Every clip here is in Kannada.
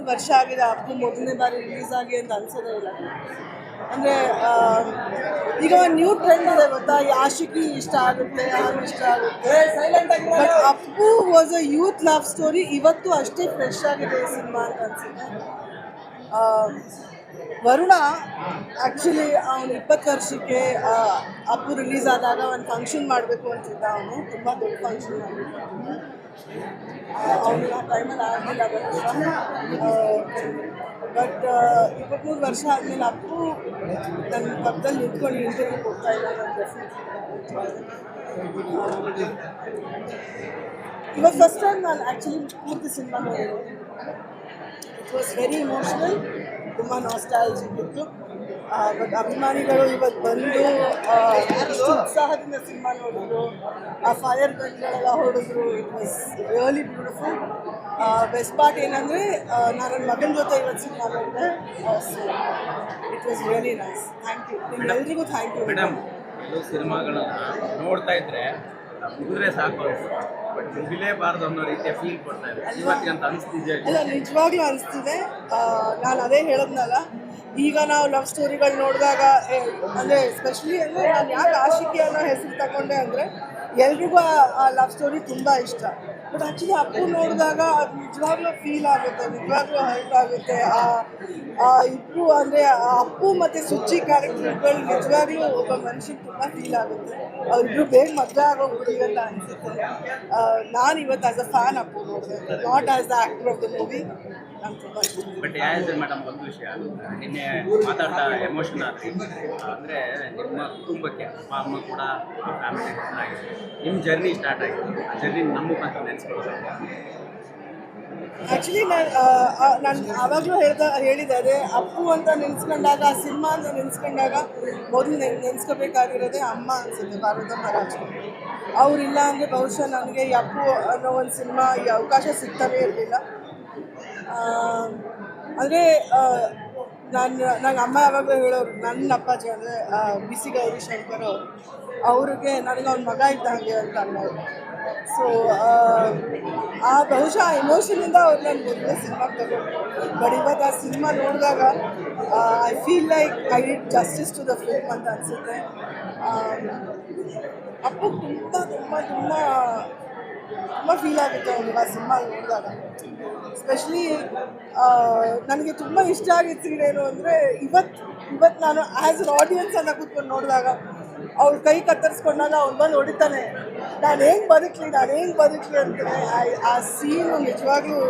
ಇಪ್ಪತ್ತ್ಮೂರು ವರ್ಷ ಆಗಿದೆ ಅಪ್ಪು ಮೊದಲನೇ ಬಾರಿ ರಿಲೀಸ್ ಆಗಿ ಅಂತ ಅನ್ಸೋದೇ ಇಲ್ಲ. ಅಂದರೆ ಈಗ ಒಂದು ನ್ಯೂ ಟ್ರೆಂಡ್ ಇದೆ ಗೊತ್ತಾ? ಯಾಶಿಕಿ ಇಷ್ಟ ಆಗುತ್ತೆ, ಯಾರು ಇಷ್ಟ ಆಗುತ್ತೆ? But Appu was a youth love story ಇವತ್ತು ಅಷ್ಟೇ ಫ್ರೆಶ್ ಆಗಿದೆ ಸಿನಿಮಾ ಅಂತ ಅನ್ಸುತ್ತೆ. ವರುಣ ಆ್ಯಕ್ಚುಲಿ ಅವನು ಇಪ್ಪತ್ತು ವರ್ಷಕ್ಕೆ ಆ, ಅಪ್ಪು ರಿಲೀಸ್ ಆದಾಗ ಒಂದು ಫಂಕ್ಷನ್ ಮಾಡಬೇಕು ಅಂತಿದ್ದ ಅವನು. ತುಂಬ ದೊಡ್ಡ ಫಂಕ್ಷನ್ ಮಾಡಬೇಕು ಅವನು ಆ ಟೈಮಲ್ಲಿ ಆಗಲಿಲ್ಲ ಬಟ್ ಇಪ್ಪತ್ತ್ಮೂರು ವರ್ಷ ಆದಮೇಲೆ ಅಪ್ಪು ನನ್ನ ಪಕ್ಕದಲ್ಲಿ ನಿಂತ್ಕೊಂಡು ಇಂಟರ್ವ್ಯೂ ಕೊಡ್ತಾ ಇಲ್ಲ ನಾನು ಇವಾಗ ಫಸ್ಟ್ ಟೈಮ್ ನಾನು ಆ್ಯಕ್ಚುಲಿ ಪೂರ್ತಿ ಸಿನಿಮಾ ನೋಡಿರೋದು ಇಟ್ ವಾಸ್ ವೆರಿ ಇಮೋಷನಲ್ ತುಂಬ ನಾಸ್ಟಾಲಜಿಕ್ ಇತ್ತು. ಬಟ್ ಅಭಿಮಾನಿಗಳು ಇವತ್ತು ಬಂದು ಉತ್ಸಾಹದಿಂದ ಸಿನಿಮಾ ನೋಡಿದ್ರು, ಆ ಫೈರ್ ಗನ್ಗಳೆಲ್ಲ ಹೊಡೆದ್ರು it was really beautiful best part ಏನಂದರೆ ನಾನು ನನ್ನ ಮಗನ ಜೊತೆ ಇವತ್ತು ಸಿನಿಮಾ ನೋಡಿದೆ. It was really nice thank you ನಿಮ್ಮೆಲ್ರಿಗೂ ಥ್ಯಾಂಕ್ ಯು ಮೇಡಮ್ ಸಿನಿಮಾಗಳನ್ನ ನೋಡ್ತಾ ಇದ್ರೆ ಮುಗಿದ್ರೆ ಸಾಕು. ಬಟ್ ಅನ್ನೋ ರೀತಿಯ ಫೀಲ್ ಕೊಡ್ತಾ ಇದೆ. ಇಲ್ಲ? ನಿಜವಾಗ್ಲೂ ಅನಿಸ್ತಿದೆ. ನಾನು ಅದೇ ಹೇಳದ್ನಲ್ಲ, ಈಗ ನಾವು ಲವ್ ಸ್ಟೋರಿಗಳು ನೋಡಿದಾಗ ಅಂದ್ರೆ ಎಸ್ಪೆಷಲಿ ಅಂದ್ರೆ ನಾನು ಯಾಕೆ ಆಶಿಕೆ ಅನ್ನೋ ಹೆಸರು ತಗೊಂಡೆ ಅಂದ್ರೆ ಎಲ್ರಿಗೂ ಆ ಲವ್ ಸ್ಟೋರಿ ತುಂಬಾ ಇಷ್ಟ. ಬಟ್ ಆ್ಯಕ್ಚುಲಿ ಅಪ್ಪು ನೋಡಿದಾಗ ಅದು ನಿಜವಾಗ್ಲೂ ಫೀಲ್ ಆಗುತ್ತೆ, ನಿಜವಾಗ್ಲೂ ಹರ್ಟ್ ಆಗುತ್ತೆ. ಆ ಇಬ್ಬರು ಅಂದರೆ ಅಪ್ಪು ಮತ್ತು ಸುಚ್ಚಿ ಕ್ಯಾರೆಕ್ಟರ್ಗಳು ನಿಜವಾಗ್ಲೂ ಒಬ್ಬ ಮನುಷ್ಯನಿಗೆ ತುಂಬ ಫೀಲ್ ಆಗುತ್ತೆ. ಅವರಿಬ್ರು ಬೇಗ ಮದುವೆ ಆಗೋಗ್ಬಿಡಿ ಅಂತ ಅನಿಸುತ್ತೆ. ನಾನು ಇವತ್ತು ಆಸ್ ಅ ಫ್ಯಾನ್ ಅಪ್ಪು ನೋಡಿದೆ. Not as the actor of the movie but yes madam ಒಂದು ವಿಷಯ. ನಿನ್ನೆ ಮಾತಾಡ್ತಾ ಎಮೋಷನ್ ಆದ್ರಿ. ಅಂದರೆ ನಿಮ್ಮ ಕುಟುಂಬಕ್ಕೆ ಅಪ್ಪ, ಅಮ್ಮ ಕೂಡ ಫ್ಯಾಮಿಲಿ ನಿಮ್ಮ ಜರ್ನಿ ಸ್ಟಾರ್ಟ್ ಆಗಿದೆ. ಆ ಜರ್ನಿ ನಮ್ಮ ಮುಖಾಂತರ ನೆನೆಸ್ಕೊಳ್ಳೋದು ಆ್ಯಕ್ಚುಲಿ ನಾನು ನಾನು ಆವಾಗಲೂ ಹೇಳ್ದ, ಅದೇ ಅಪ್ಪು ಅಂತ ನೆನೆಸ್ಕೊಂಡಾಗ, ಆ ಸಿನಿಮಾ ಅಂತ ನೆನೆಸ್ಕೊಂಡಾಗ ಮೊದಲು ನೆನ್, ನೆನೆಸ್ಕೋಬೇಕಾಗಿರೋದೇ ಅಮ್ಮ ಅನಿಸುತ್ತೆ ಭಾರತಮ್ಮ ರಾಜ್ಕುಮಾರ್ ಅವರಿಲ್ಲ ಅಂದರೆ ಬಹುಶಃ ನನಗೆ ಈ ಅಪ್ಪು ಅನ್ನೋ ಒಂದು ಸಿನಿಮಾ ಈ ಅವಕಾಶ ಸಿಗ್ತಾನೇ ಇರಲಿಲ್ಲ. ಅಂದರೆ ನಾನು, ನಂಗೆ ಅಮ್ಮ ಯಾವಾಗಲೂ ಹೇಳೋರು ನನ್ನ ಅಪ್ಪಾಜಿ ಅಂದರೆ ಬಿಸಿ ಗೌರಿ ಶಂಕರ್ ಅವರು. ಅವ್ರಿಗೆ ನನಗೆ ಅವ್ನ ಮಗ ಇದ್ದ ಹಾಗೆ ಅಂತ ಅನ್ನೋದು. ಸೊ ಆ ಬಹುಶಃ ಆ ಎಮೋಷನಿಂದ ಅವ್ರು ನಾನು ಮೊದಲೇ ಸಿನಿಮಾ ತಗೊಂಡು ಬಟ್ ಇವಾಗ ಆ ಸಿನಿಮಾ ನೋಡಿದಾಗ I feel like I did justice to the film ಅಂತ ಅನಿಸುತ್ತೆ. ಅಪ್ಪ ತುಂಬ ತುಂಬ ತುಂಬ ತುಂಬ ಫೀಲ್ ಆಗುತ್ತೆ ಅವ್ನಿಗೆ ಆ ಸಿನಿಮಾ ನೋಡಿದಾಗ. ಎಸ್ಪೆಷಲಿ ನನಗೆ ತುಂಬ ಇಷ್ಟ ಆಗಿತ್ತು ಏನು ಅಂದರೆ ಇವತ್ತು ಇವತ್ತು ನಾನು ಆ್ಯಸ್ ಅನ್ ಆಡಿಯನ್ಸನ್ನು ಕೂತ್ಕೊಂಡು ನೋಡಿದಾಗ ಅವ್ಳ ಕೈ ಕತ್ತರಿಸ್ಕೊಂಡಾಗ ಅವ್ನು ಬಂದು ಹೊಡಿತಾನೆ. ನಾನು ಹೆಂಗೆ ಬದುಕಲಿ ನಾನು ಹೆಂಗೆ ಬದುಕಲಿ ಅಂತಾನೆ ಆ- ಸೀನು ನಿಜವಾಗ್ಲೂ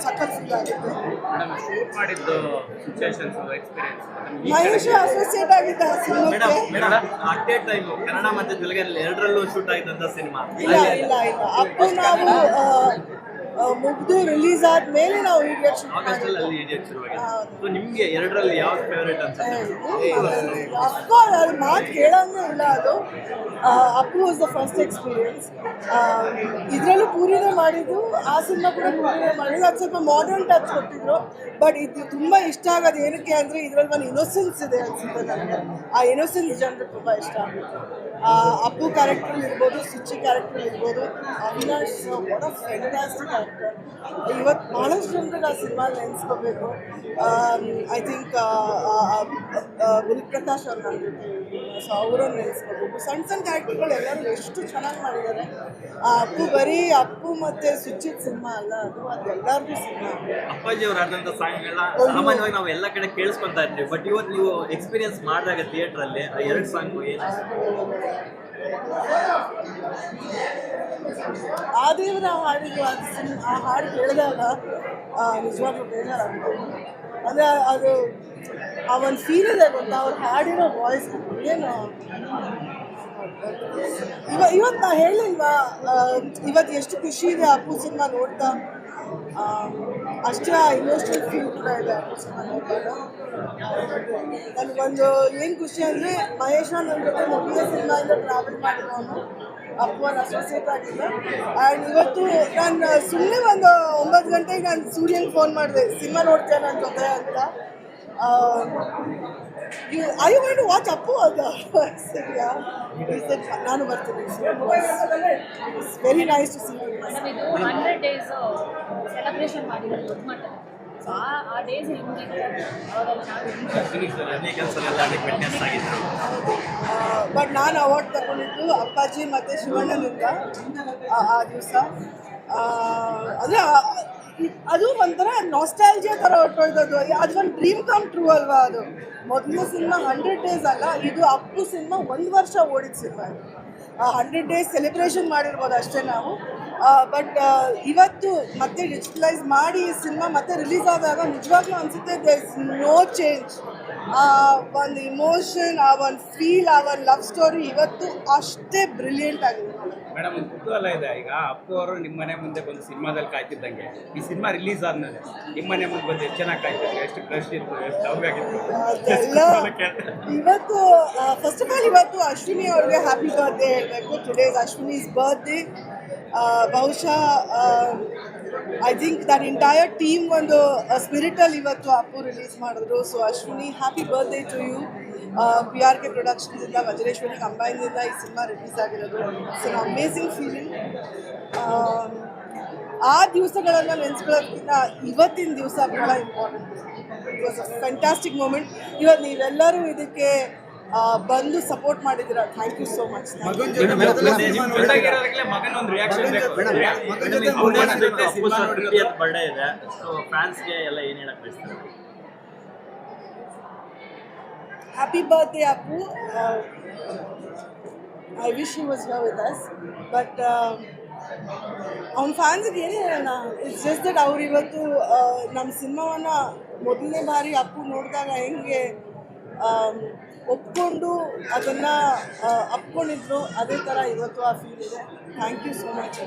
ಸಖತ್ ಫೀಲ್ ಆಗುತ್ತೆ. ಮಹೇಶ್ ಅಸೋಸಿಯೇಟ್ ಆಗಿದ್ದ ಆ ಸಿನಿಮಾಕ್ಕೆ. ಟೈಮ್ ಕನ್ನಡ ಮತ್ತೆ ಎರಡರಲ್ಲೂ ಶೂಟ್ ಸಿನಿಮಾ. ಇಲ್ಲ ಇಲ್ಲ ಇಲ್ಲ. ಅಪ್ಪು ನಾವು ಮುಗ್ದು ರಿಲೀಸ್ ಆದ್ಮೇಲೆ ನಾವು ಇಡಿಯಟ್ ಶೂಟ್ ಆಗಸ್ಟ್ ಅಲ್ಲಿ ಮಾಡಿದ್ದು. ಇಡಿಯಟ್ ಶುರುವಾಗಿದೆ. ಹೌದು. ಸೊ ನಿಮ್ಗೆ ಎರಡರಲ್ಲಿ ಯಾವ್ದು ಫೇವರೇಟ್ ಅನ್ಸುತ್ತೆ? ಅಫ್ಕೋರ್ಸ್ ಅದು ಮಾತು ಕೇಳೋಂಗೆ ಇಲ್ಲ ಅದು. Appu was the first experience ಇದರಲ್ಲೂ ಪೂರಿನೇ ಮಾಡಿದ್ದು. ಆ ಸಿನಿಮಾ ಕೂಡ ಪೂರಿನೇ ಮಾಡಿದ್ದು. ಅದು ಸ್ವಲ್ಪ ಮಾಡರ್ನ್ ಟಚ್ ಕೊಟ್ಟಿದ್ರು. ಬಟ್ ಇದು ತುಂಬ ಇಷ್ಟ ಆಗೋದು ಏನಕ್ಕೆ ಅಂದರೆ ಇದರಲ್ಲಿ ಒಂದು ಇನ್ನೋಸೆನ್ಸ್ ಇದೆ ಅನ್ಸುತ್ತೆ ನನಗೆ. ಆ ಇನ್ನೋಸೆನ್ಸ್ ಜನರಿಗೆ ತುಂಬ ಇಷ್ಟ ಆಗುತ್ತೆ. ಅಪ್ಪು ಕ್ಯಾರೆಕ್ಟರ್ ಇರ್ಬೋದು ಸುಚ್ಚಿ ಕ್ಯಾರೆಕ್ಟರ್ ಇರ್ಬೋದು Avinash what a fantastic actor ಇವತ್ತು ಭಾಳಷ್ಟು ಜನರಿಗೆ ಆ ಸಿನಿಮಾ ನೆನೆಸ್ಕೋಬೇಕು ಐ ಥಿಂಕ್ ಗುರುಪ್ರಕಾಶ್ ಅವ್ರು ನನ್ನ ಜೊತೆ ಸೊ ಅವರನ್ನು ನೆನೆಸ್ಕೋಬೇಕು ಸಣ್ಣ ಸಣ್ಣ ಕ್ಯಾರೆಕ್ಟರ್ಗಳು ಎಲ್ಲರೂ ಎಷ್ಟು ಚೆನ್ನಾಗಿ ಮಾಡಿದ್ದಾರೆ. ಆ ಅಪ್ಪು ಬರೀ ಅಪ್ಪು ಮತ್ತು ಸುಚಿತ್ ಸಿನಿಮಾ ಅಲ್ಲ ಅದು ಅದು ಎಲ್ಲರಿಗೂ ಸಿನಿಮಾ. ಅಪ್ಪಾಜಿ ಅವರು ಆದಂಥ ಸಾಂಗ್ಗಳನ್ನ ಸಾಮಾನ್ಯವಾಗಿ ನಾವು ಎಲ್ಲ ಕಡೆ ಕೇಳಿಸ್ಕೊತಾ ಇರ್ತೀವಿ. ಬಟ್ ಇವತ್ತು ನೀವು ಎಕ್ಸ್ಪೀರಿಯನ್ಸ್ ಮಾಡಿದಾಗ ಥಿಯೇಟರ್ ಅಲ್ಲಿ ಆ ಎರಡು ಸಾಂಗ್ ಏನು? ಆ ದೇವರ ಹಾಡಿಗೆ ಸಿನ್- ಆ ಹಾಡು ಕೇಳಿದಾಗ ನಿಜವಾಗ್ಲೂ ಬೇಜಾರಾಗ್ತದೆ ಅಂದರೆ ಅದು ಆ ಒಂದು ಫೀಲ್ ಇದೆ ಗೊತ್ತಾ ಅವ್ರು ಹಾಡಿರೋ ವಾಯ್ಸ್ ಏನು ಇವ ಇವತ್ತು ನಾ ಹೇಳಿಲ್ವಾ ಇವತ್ತು ಎಷ್ಟು ಖುಷಿ ಇದೆ ಅಪ್ಪು ಸಿನಿಮಾ ನೋಡ್ತಾ. ಅಷ್ಟೇ ಇಮೋಷನಲ್ ಫೀಲ್ ಕೂಡ ಇದೆ ಅಪ್ಪು ಸಿನಿಮಾ ನೋಡಿದಾಗ. ನನಗೊಂದು ಏನು ಖುಷಿ ಅಂದರೆ, ಮಹೇಶ ನನ್ನ ಜೊತೆ ಮೊದಲನೇ ಸಿನಿಮಾಯಿಂದ ಟ್ರಾವೆಲ್ ಮಾಡಿರೋನು ಅಪ್ಪು ಒಂದು ಅಸೋಸಿಯೇಟ್ ಆಗಿಲ್ಲ ಆ್ಯಂಡ್ ಇವತ್ತು ನಾನು ಸುಮ್ಮನೆ ಒಂದು ಒಂಬತ್ತು ಗಂಟೆಗೆ ನಾನು ಸೂರ್ಯಂಗೆ ಫೋನ್ ಮಾಡಿದೆ, ಸಿನಿಮಾ ನೋಡ್ತೇನೆ ನನ್ನ ಜೊತೆ? ಅಂತ. You I want watch Appu ಅದು ಸರಿಯಾ ನಾನು ಬರ್ತೀನಿ. Very nice to see hundred days celebration ಮಾಡಿದ್ದಾರೆ ದೊಡ್ಡ ಸೊ ಆ ಡೇಸ್ ಬಟ್ ನಾನು ಅವಾರ್ಡ್ ತಗೊಂಡಿದ್ದು ಅಪ್ಪಾಜಿ ಮತ್ತು ಶಿವಣ್ಣನಿಂದ ಆ ದಿವಸ. ಅಂದರೆ ಅದು ಒಂಥರ ನಾಸ್ಟಾಲಜಿಯಾ ಥರ ಹೊರಟೋಯ್ತದ್ದು ಅದು ಒಂದು ಡ್ರೀಮ್ ಕಮ್ ಟ್ರೂ ಅಲ್ವಾ ಅದು. ಮೊದಲು ಸಿನಿಮಾ ಹಂಡ್ರೆಡ್ ಡೇಸ್ ಅಲ್ಲ, ಇದು ಅಪ್ಪು ಸಿನಿಮಾ ಒಂದು ವರ್ಷ ಓಡಿದ ಸಿನಿಮಾ ಇದು. ಹಂಡ್ರೆಡ್ ಡೇಸ್ ಸೆಲೆಬ್ರೇಷನ್ ಮಾಡಿರ್ಬೋದು ಅಷ್ಟೇ ನಾವು. ಬಟ್ ಇವತ್ತು ಮತ್ತೆ ಡಿಜಿಟಲೈಸ್ ಮಾಡಿ ಈ ಸಿನಿಮಾ ಮತ್ತೆ ರಿಲೀಸ್ ಆದಾಗ ನಿಜವಾಗ್ಲೂ ಅನಿಸುತ್ತೆ ದೇರ್ ಇಸ್ ನೋ ಚೇಂಜ್ ಆ ಒಂದು ಇಮೋಷನ್ ಆ ಒಂದು ಫೀಲ್ ಆ ಒಂದು ಲವ್ ಸ್ಟೋರಿ ಇವತ್ತು ಅಷ್ಟೇ ಬ್ರಿಲಿಯಂಟ್ ಆಗಿದೆ. ಮೇಡಮ್ ಒಂದು ಕುತೂಹಲ ಇದೆ ಈಗ. ಅಪ್ಪು ಅವರು ನಿಮ್ಮ ಮನೆ ಮುಂದೆ ಬಂದು ಸಿನಿಮಾದಲ್ಲಿ ಕಾಯ್ತಿದ್ದಂಗೆ. ಈ ಸಿನಿಮಾ ರಿಲೀಸ್ ಆದ್ಮೇಲೆ ನಿಮ್ಮ ಮನೆ ಮುಂದೆ ಬಂದು ಎಷ್ಟು ಚೆನ್ನಾಗಿ ಕಾಯ್ತಿದ್ರು? ಎಷ್ಟು ಕ್ರಶ್ ಇತ್ತು? ಎಷ್ಟು ಲವ್ ಆಗಿತ್ತು? ಇವತ್ತು ಫಸ್ಟ್ ಆಫ್ ಆಲ್ ಇವತ್ತು ಅಶ್ವಿನಿ ಅವ್ರಿಗೆ ಹ್ಯಾಪಿ ಬರ್ತ್ಡೇ ಹೇಳಬೇಕು. ಟುಡೇಸ್ ಅಶ್ವಿನಿಸ್ ಬರ್ತ್ಡೇ ಬಹುಶಃ I think that entire team ಒಂದು ಸ್ಪಿರಿಟಲ್ಲಿ ಇವತ್ತು ಅಪ್ಪು ರಿಲೀಸ್ ಮಾಡಿದ್ರು. So Ashwini happy birthday to you P R K ಪ್ರೊಡಕ್ಷನ್ಸಿಂದ Vajreshwari ಕಂಬೈನ್ದಿಂದ ಈ ಸಿನಿಮಾ ರಿಲೀಸ್ ಆಗಿರೋದು. ಅನ್ ಅಮೇಸಿಂಗ್ ಫೀಲಿಂಗ್ ಆ ದಿವಸಗಳನ್ನು ನೆನೆಸ್ಕೊಳ್ಳೋದಕ್ಕಿಂತ ಇವತ್ತಿನ ದಿವಸ ಬಹಳ important it was a fantastic moment ಇವತ್ತು ನೀವೆಲ್ಲರೂ ಇದಕ್ಕೆ ಬಂದು ಸಪೋರ್ಟ್ ಮಾಡಿದಿರ ಥ್ಯಾಂಕ್ ಯು ಸೋ ಮಚ್ ಜೊತೆಗಿರೋದಕ್ಕೆ ಮಗನ ಒಂದು ರಿಯಾಕ್ಷನ್ ಬೇಕು. ಅಪ್ಪು ಸರ್ ಫಿಫ್ಟಿಯತ್ ಬರ್ಡೇ ಇದೆ. ಸೊ ಫ್ಯಾನ್ಸ್ಗೆ ಎಲ್ಲ ಏನು ಹೇಳಕ್ ಬಯಸ್ತಾರೆ? Happy birthday Appu I wish you was love with us but ಅವ್ನ ಫ್ಯಾನ್ಸ್ಗೆ ಏನೇ ಹೇಳೋಣ? ಇಟ್ಸ್ ಜಸ್ಟ್ ದಟ್ ಅವ್ರು ಇವತ್ತು ನಮ್ಮ ಸಿನಿಮಾವನ್ನು ಮೊದಲನೇ ಬಾರಿ ಅಪ್ಪು ನೋಡಿದಾಗ ಹೆಂಗೆ ಒಪ್ಕೊಂಡು ಅದನ್ನು ಅಪ್ಕೊಂಡಿದ್ರು ಅದೇ ಥರ ಇವತ್ತು ಆ ಫೀಲ್ ಇದೆ. Thank you so much